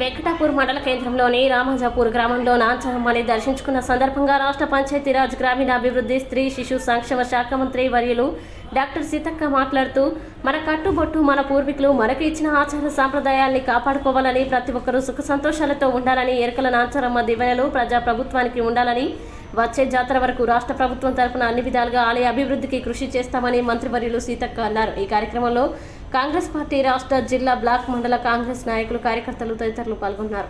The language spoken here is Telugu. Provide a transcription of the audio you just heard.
వెంకటాపూర్ మండల కేంద్రంలోని రామజాపూర్ గ్రామంలో నాంచనమ్మని దర్శించుకున్న సందర్భంగా రాష్ట్ర పంచాయతీరాజ్ గ్రామీణాభివృద్ధి స్త్రీ శిశు సంక్షేమ శాఖ మంత్రి వర్యులు డాక్టర్ సీతక్క మాట్లాడుతూ మన కట్టుబొట్టు మన పూర్వీకులు మనకు ఇచ్చిన ఆచార సాంప్రదాయాల్ని కాపాడుకోవాలని ప్రతి ఒక్కరూ సుఖ సంతోషాలతో ఉండాలని ఎరకల నాంచారమ్మ దివెనలు ప్రజా ప్రభుత్వానికి ఉండాలని వచ్చే జాతర వరకు రాష్ట్ర ప్రభుత్వం తరపున అన్ని విధాలుగా ఆలయ అభివృద్ధికి కృషి చేస్తామని మంత్రివర్యులు సీతక్క అన్నారు. ఈ కార్యక్రమంలో కాంగ్రెస్ పార్టీ రాష్ట్ర జిల్లా బ్లాక్ మండల కాంగ్రెస్ నాయకులు కార్యకర్తలు తదితరులు పాల్గొన్నారు.